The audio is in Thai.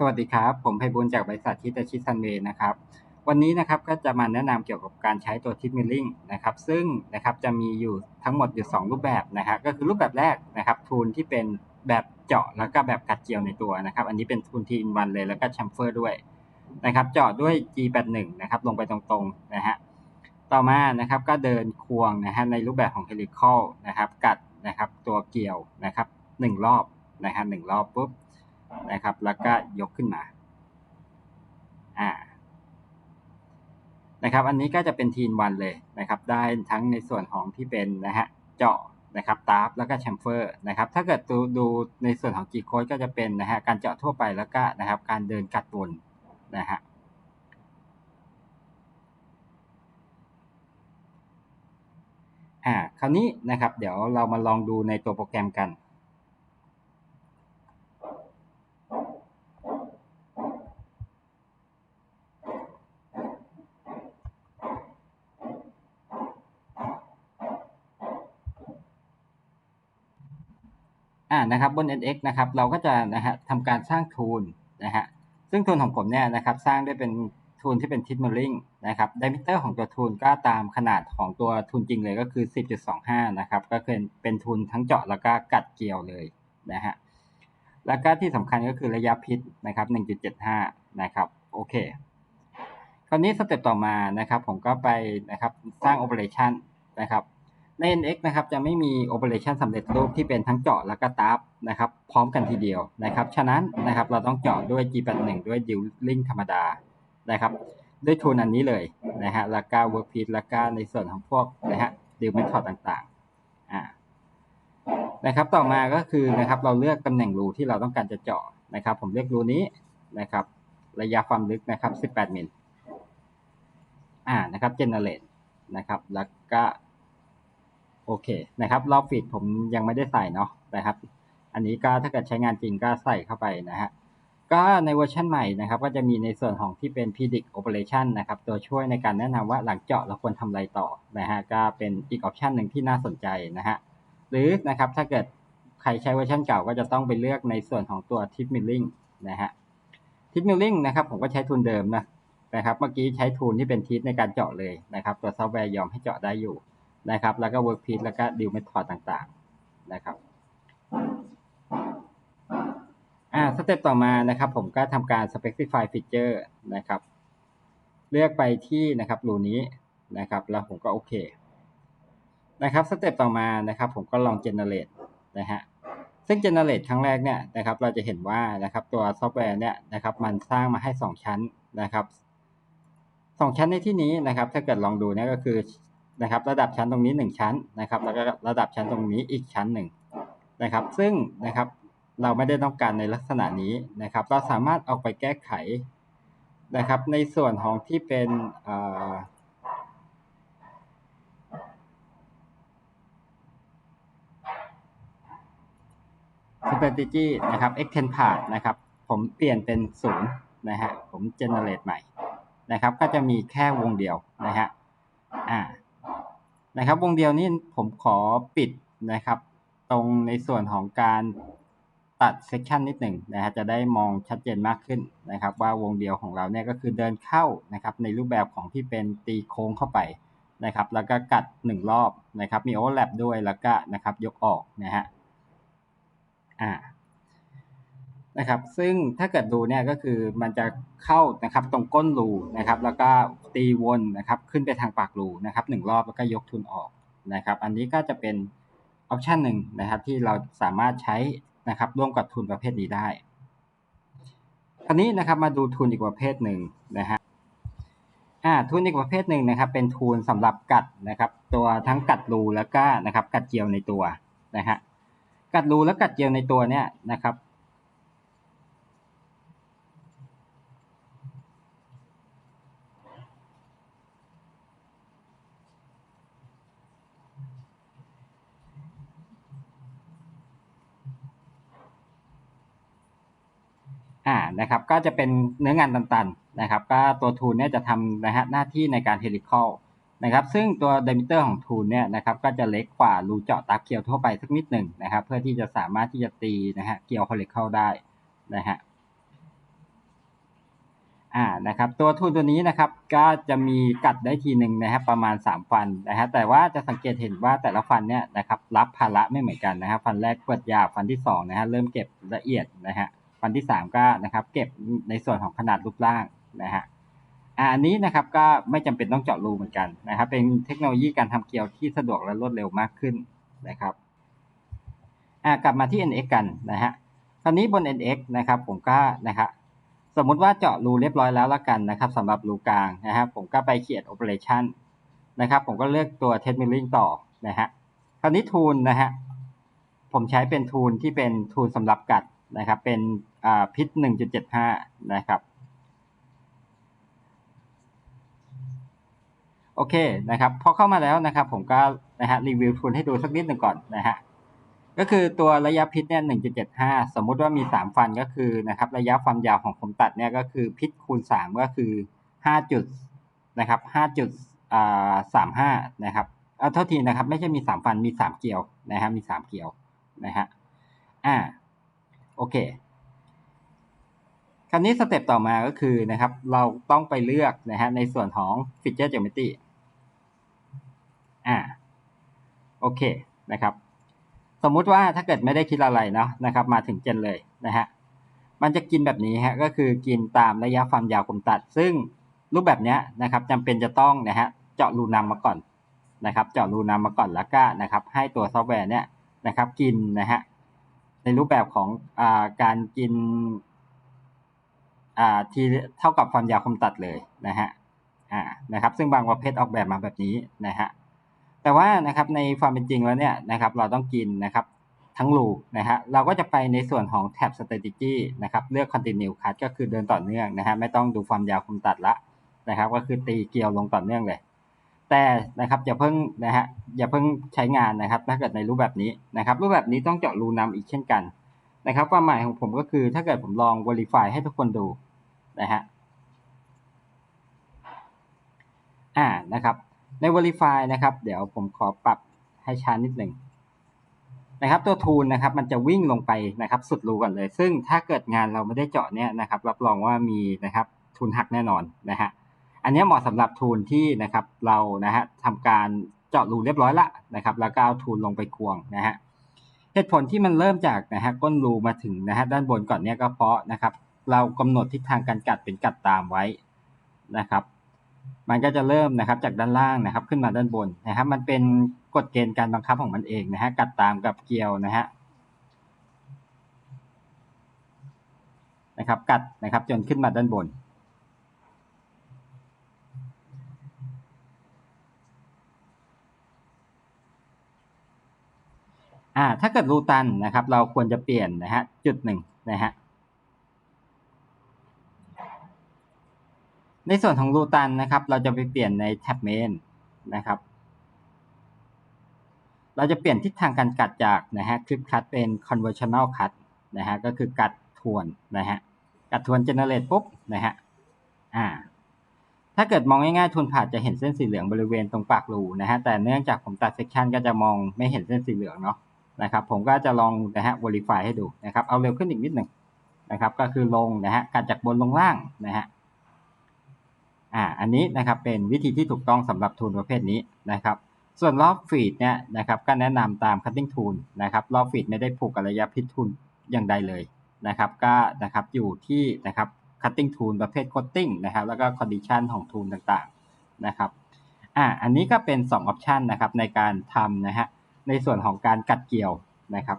สวัสดีครับ ผมไพบุญจากบริษัททิตาชิซันเวย์นะครับ วันนี้นะครับก็จะมาแนะนำเกี่ยวกับการใช้ตัวทิปมิลลิงนะครับ ซึ่งนะครับจะมีอยู่ทั้งหมดอยู่ 2 รูปแบบนะครับ ก็คือรูปแบบแรกนะครับทูลที่เป็นแบบเจาะแล้วก็แบบกัดเจียวในตัวนะครับ อันนี้เป็นทูลทีอินวันเลยแล้วก็แชมเฟอร์ด้วยนะครับ เจาะด้วย G81 นะครับลงไปตรงๆนะฮะ ต่อมานะครับก็เดินควงนะฮะในรูปแบบของเฮลิคอลนะครับ กัดนะครับตัวเกี่ยวนะครับหนึ่งรอบนะฮะหนึ่งรอบปุ๊บ นะครับ แล้วก็ยกขึ้นมาอ่านะครับ อันนี้ก็จะเป็นทีนวันเลยนะครับ ได้ทั้งในส่วนของที่เป็นนะฮะเจาะนะครับตาร์ฟแล้วก็แชมเฟอร์นะครับ ถ้าเกิดดูดูในส่วนของจีโค้ดก็จะเป็นนะฮะการเจาะทั่วไปแล้วก็นะครับการเดินกัดวนนะฮะอ่าคราวนี้นะครับ เดี๋ยวเรามาลองดูในตัวโปรแกรมกัน อ่านะครับบน NX นะครับเราก็จะนะฮะทำการสร้างทูลนะฮะซึ่งทูลของผมเนี่ยนะครับสร้างได้เป็นทูลที่เป็นทิทเมอริงนะครับไดมิเตอร์ของตัวทูลก็ตามขนาดของตัวทูลจริงเลยก็คือ 10.25 นะครับก็คือเป็นทูลทั้งเจาะแล้วก็กัดเกลียวเลยนะฮะแล้วก็ที่สำคัญก็คือระยะพิษนะครับ 1.75 นะครับโอเค คราวนี้สเต็ปต่อมานะครับผมก็ไปนะครับสร้างโอเปอเรชันนะครับ ใน NX นะครับจะไม่มี operation สำเร็จรูปที่เป็นทั้งเจาะและก็ตาร์ฟนะครับพร้อมกันทีเดียวนะครับฉะนั้นนะครับเราต้องเจาะด้วย G81 ด้วย Dueling ธรรมดานะครับด้วยทูนอันนี้เลยนะฮะแล้วก็ workpiece แล้วก็ในส่วนของพวกนะฮะ Deal method ต่างๆอ่านะครับต่อมาก็คือนะครับเราเลือกตำแหน่งรูที่เราต้องการจะเจาะนะครับ ผมเลือกรูนี้นะครับ ระยะความลึกนะครับ 18มิลอ่านะครับ generate นะครับ แล้วก็ โอเคนะครับรอบฟีดผมยังไม่ได้ใส่เนาะนะครับ อันนี้ก็ถ้าเกิดใช้งานจริงก็ใส่เข้าไปนะฮะก็ในเวอร์ชันใหม่นะครับ ก็จะมีในส่วนของที่เป็น predict operation นะครับ ตัวช่วยในการแนะนำว่าหลังเจาะเราควรทำอะไรต่อนะฮะก็เป็นอีกออปชันหนึ่งที่น่าสนใจนะฮะหรือนะครับถ้าเกิดใครใช้เวอร์ชันเก่าก็จะต้องไปเลือกในส่วนของตัว tip milling นะฮะ tip milling นะครับผมก็ใช้ทุนเดิมนะนะครับเมื่อกี้ใช้ทุนที่เป็นทิศในการเจาะเลยนะครับ ตัวซอฟต์แวร์ยอมให้เจาะได้อยู่ นะครับ แล้วก็ workpiece แล้วก็ deal method ต่างๆ นะครับอ่าสเต็ปต่อมานะครับ ผมก็ทำการ specify feature นะครับ เลือกไปที่นะครับรูนี้นะครับ แล้วผมก็โอเค นะครับสเต็ปต่อมานะครับ ผมก็ลอง generate นะฮะซึ่ง generate ครั้งแรกเนี่ยนะครับ เราจะเห็นว่านะครับตัวซอฟต์แวร์เนี่ยนะครับ มันสร้างมาให้ 2 ชั้นนะครับสองชั้นในที่นี้นะครับ ถ้าเกิดลองดูเนี่ยก็คือ นะครับ ระดับชั้นตรงนี้ 1 ชั้นนะครับ แล้วก็ระดับชั้นตรงนี้อีกชั้นหนึ่งนะครับ ซึ่งนะครับเราไม่ได้ต้องการในลักษณะนี้นะครับ เราสามารถเอาไปแก้ไขนะครับ ในส่วนของที่เป็นอ่า strategy นะครับ extend path นะครับ ผมเปลี่ยนเป็นศูนย์นะฮะ ผม generate ใหม่นะครับ ก็จะมีแค่วงเดียวนะฮะ อ่า นะครับ วงเดียวนี้ผมขอปิดนะครับ ตรงในส่วนของการตัดเซกชันนิดหนึ่งนะฮะจะได้มองชัดเจนมากขึ้นนะครับ ว่าวงเดียวของเราเนี่ยก็คือเดินเข้านะครับ ในรูปแบบของที่เป็นตีโค้งเข้าไปนะครับ แล้วก็กัดหนึ่งรอบนะครับ มีโอเวอร์แลปด้วยแล้วก็นะครับยกออกนะฮะอ่า นะครับ ซึ่งถ้าเกิดดูเนี่ยก็คือมันจะเข้านะครับตรงก้นรูนะครับ แล้วก็ตีวนนะครับขึ้นไปทางปากรูนะครับหนึ่งรอบแล้วก็ยกทุนออกนะครับ อันนี้ก็จะเป็นออปชันหนึ่งนะครับที่เราสามารถใช้นะครับร่วมกับทุนประเภทนี้ได้คราวนี้นะครับมาดูทุนอีกประเภทหนึ่งนะฮะอ่าทุนอีกประเภทหนึ่งนะครับ เป็นทุนสำหรับกัดนะครับ ตัวทั้งกัดรูแล้วก็นะครับ กัดเจียวในตัวนะฮะกัดรูและกัดเจียวในตัวเนี่ยนะครับ อ่านะครับก็จะเป็นเนื้องานตันๆนะครับ ก็ตัวทูลเนี่ยจะทำนะฮะหน้าที่ในการเฮลิคอลนะครับ ซึ่งตัวเดมิเตอร์ของทูลเนี่ยนะครับ ก็จะเล็กกว่ารูเจาะตาเกียวทั่วไปสักนิดหนึ่งนะครับ เพื่อที่จะสามารถที่จะตีนะฮะเกียวเฮลิคอลได้นะฮะอ่านะครับตัวทุนตัวนี้นะครับก็จะมีกัดได้ทีหนึ่งนะครับประมาณ 3 ฟันนะฮะแต่ว่าจะสังเกตเห็นว่าแต่ละฟันเนี่ยนะครับรับภาระไม่เหมือนกันนะครับฟันแรกเปิดยาฟันที่2นะฮะเริ่มเก็บละเอียดนะฮะ ฟันที่ 3 ก็นะครับ เก็บในส่วนของขนาดรูปร่างนะฮะอันนี้นะครับก็ไม่จำเป็นต้องเจาะรูเหมือนกันนะครับ เป็นเทคโนโลยีการทำเกลียวที่สะดวกและรวดเร็วมากขึ้นนะครับกลับมาที่ NX กันนะฮะคราวนี้บน NX นะครับผมก็นะครับสมมุติว่าเจาะรูเรียบร้อยแล้วละกันนะครับสำหรับรูกลางนะครับผมก็ไปเขียน operation นะครับ ผมก็เลือกตัว test milling ต่อนะฮะคราวนี้ทูลนะฮะผมใช้เป็นทูลที่เป็นทูลสำหรับกัด นะครับเป็นอ่าพิษ 1.75 นะครับโอเคนะครับพอเข้ามาแล้วนะครับผมก็นะฮะรีวิวทูลให้ดูสักนิดหนึ่งก่อนนะฮะก็คือตัวระยะพิษเนี่ย 1.75 สมมุติว่ามี 3 ฟันก็คือนะครับระยะความยาวของผมตัดเนี่ยก็คือพิษคูณ 3 ก็คือ 5 จุดนะครับ5จุดอ่า35นะครับเอาเท่าทีนะครับไม่ใช่มี 3 ฟันมี 3 เกลียวนะฮะมี 3 เกลียวนะฮะอ่า โอเคคราวนี้สเต็ปต่อมาก็คือนะครับ เราต้องไปเลือกนะฮะในส่วนของ Feature Geometry อ่าโอเคนะครับ สมมุติว่าถ้าเกิดไม่ได้คิดอะไรเนาะนะครับ มาถึงเจนเลยนะฮะมันจะกินแบบนี้ฮะก็คือกินตามระยะความยาวคมตัด ซึ่งรูปแบบเนี้ยนะครับจำเป็นจะต้องนะฮะเจาะรูนำมาก่อนนะครับ เจาะรูนำมาก่อนแล้วก็นะครับ ให้ตัวซอฟต์แวร์เนี้ยนะครับ กินนะฮะ ในรูปแบบของอการกินทีเท่ากับความยาวคมตัดเลยนะฮะนะครับ ซึ่งบางประเภทออกแบบมาแบบนี้นะฮะแต่ว่านะครับในความเป็นจริงแล้วเนี่ยนะครับ เราต้องกินนะครับทั้งลูนะฮะเราก็จะไปในส่วนของแท็บ strategy นะครับเลือก continue cut ก็คือเดินต่อเนื่องนะฮะไม่ต้องดูความยาวคมตัดละนะครับ ก็คือตีเกลียวลงต่อเนื่องเลย แต่นะครับอย่าเพิ่งนะฮะอย่าเพิ่งใช้งานนะครับ ถ้าเกิดในรูปแบบนี้นะครับ รูปแบบนี้ต้องเจาะรูนำอีกเช่นกันนะครับ ความหมายของผมก็คือถ้าเกิดผมลอง verify ให้ทุกคนดูนะฮะอ่านะครับ ใน Verify นะครับ เดี๋ยวผมขอปรับให้ช้านิดหนึ่งนะครับ ตัวทูลนะครับ มันจะวิ่งลงไปนะครับ สุดรูก่อนเลย ซึ่งถ้าเกิดงานเราไม่ได้เจาะเนี่ยนะครับ รับรองว่ามีนะครับทุนหักแน่นอนนะฮะ อันนี้เหมาะสำหรับทูลที่นะครับเรานะฮะทำการเจาะรูเรียบร้อยละนะครับ แล้วก็เอาทูลลงไปควงนะฮะเหตุผลที่มันเริ่มจากนะฮะก้นรูมาถึงนะฮะด้านบนก่อนเนี่ยก็เพราะนะครับ เรากำหนดทิศทางการกัดเป็นกัดตามไว้นะครับ มันก็จะเริ่มนะครับจากด้านล่างนะครับ ขึ้นมาด้านบนนะครับ มันเป็นกฎเกณฑ์การบังคับของมันเองนะฮะกัดตามกับเกลียวนะฮะนะครับ กัดนะครับจนขึ้นมาด้านบน อ่าถ้าเกิดรูตันนะครับ เราควรจะเปลี่ยนนะฮะจุดหนึ่งนะฮะในส่วนของรูตันนะครับ เราจะไปเปลี่ยนในแท็บเมนนะครับ เราจะเปลี่ยนทิศทางการกัดจากนะฮะคลิปคัดเป็น conventional cut นะฮะก็คือกัดทวนนะฮะกัดทวน generate ปุ๊บนะฮะอ่าถ้าเกิดมองง่ายๆทุนผ่าจะเห็นเส้นสีเหลืองบริเวณตรงปากรูนะฮะแต่เนื่องจากผมตัดเซ c ชันก็จะมองไม่เห็นเส้นสีเหลืองเนาะ นะครับ ผมก็จะลองนะฮะ verify ให้ดูนะครับ เอาเร็วขึ้นอีกนิดหนึ่งนะครับ ก็คือลงนะฮะกัดจากบนลงล่างนะฮะ อ่า อันนี้นะครับเป็นวิธีที่ถูกต้องสำหรับทูลประเภทนี้นะครับ ส่วนรอบฟีดเนี่ยนะครับก็แนะนำตาม cutting tool นะครับ รอบฟีดไม่ได้ผูกกับระยะพิษทุนอย่างใดเลยนะครับ ก็นะครับอยู่ที่นะครับ cutting tool ประเภท coating นะครับ แล้วก็ condition ของ tool ต่างๆนะครับ อ่า อันนี้ก็เป็น2 option นะครับในการทำนะฮะ ในส่วนของการกัดเกี่ยวนะครับ